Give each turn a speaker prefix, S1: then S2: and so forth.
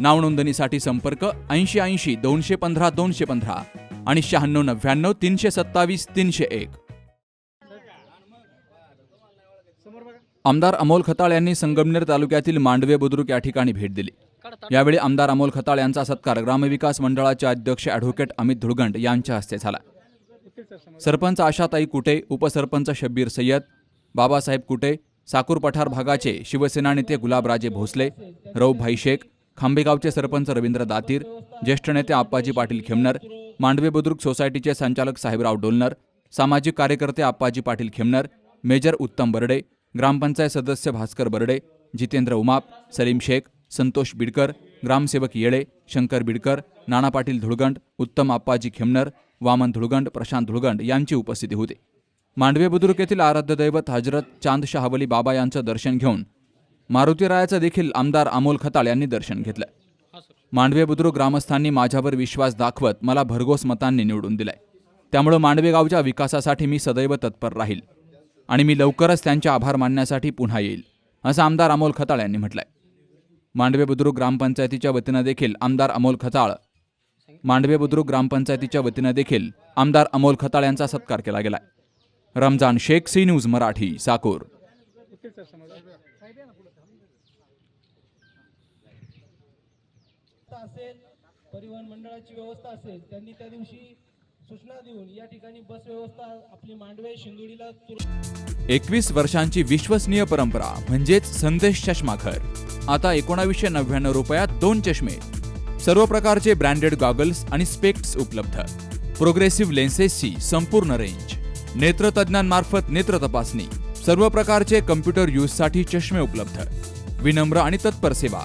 S1: नावनोंदणीसाठी संपर्क ऐंशी ऐंशी दोनशे पंधरा दोनशे पंधरा आणि शहाण्णव नव्याण्णव तीनशे सत्तावीस तीनशे एक. आमदार अमोल खताळ यांनी संगमनेर तालुक्यातील मांडवे बुद्रुक या ठिकाणी भेट दिली. यावेळी आमदार अमोल खताळ यांचा सत्कार ग्रामविकास मंडळाचे अध्यक्ष ॲडव्होकेट अमित धुळगंड यांच्या हस्ते झाला. सरपंच आशाताई कुटे उपसरपंच शब्बीर सय्यद बाबासाहेब कुटे साकूर पठार भागाचे शिवसेना नेते गुलाबराजे भोसले रौभाई शेख खांबेगावचे सरपंच रवींद्र दातीर ज्येष्ठ नेते आप्पाजी पाटील खेमनर मांडवे बुद्रुक सोसायटीचे संचालक साहेबराव डोलनर सामाजिक कार्यकर्ते आप्पाजी पाटील खेमनर मेजर उत्तम बर्डे ग्रामपंचायत सदस्य भास्कर बर्डे जितेंद्र उमाप सलीम शेख संतोष बिडकर ग्रामसेवक येळे शंकर बिडकर नाना पाटील धुळगंड उत्तम आप्पाजी खेमनर वामन धुळगंड प्रशांत धुळगंड यांची उपस्थिती होती. मांडवे बुद्रुक येथील आराध्य दैवत हजरत चांद शहावली बाबा यांचं दर्शन घेऊन मारुतीरायाचं देखील आमदार अमोल खताळ यांनी दर्शन घेतलं मांडवे बुद्रुक ग्रामस्थांनी माझ्यावर विश्वास दाखवत मला भरघोस मतांनी निवडून दिलाय. त्यामुळं मांडवे गावच्या विकासासाठी मी सदैव तत्पर राहील आणि मी लवकरच त्यांचे आभार मानण्यासाठी पुन्हा येईल असं आमदार अमोल खताळ यांनी म्हटलंय. मांडवे बुद्रुक ग्रामपंचायतीच्या वतीनं देखील आमदार अमोल खताळ मांडवे बुद्रुक ग्रामपंचायतीच्या वतीनं देखील आमदार अमोल खताळ यांचा सत्कार केला गेलाय. Ramzan Shaikh C News Marathi Sakor.
S2: व्यवस्था असेल परिवहन मंडळाची व्यवस्था असेल त्यांनी त्या दिवशी सूचना देऊन या ठिकाणी बस व्यवस्था आपली मांडवे शिंदोडीला
S1: एकवीस वर्षांची विश्वसनीय परंपरा म्हणजेच संदेश चष्माघर. आता एकोणावीसशे नव्याण्णव रुपयात दोन चष्मे. सर्व प्रकारचे ब्रँडेड गॉगल्स आणि स्पेक्ट्स उपलब्ध. प्रोग्रेसिव्ह लेन्सेसची संपूर्ण रेंज. नेत्रतज्ञांमार्फत नेत्र तपासणी. सर्व प्रकारचे कम्प्युटर यूजसाठी चष्मे उपलब्ध. विनम्र आणि तत्पर सेवा.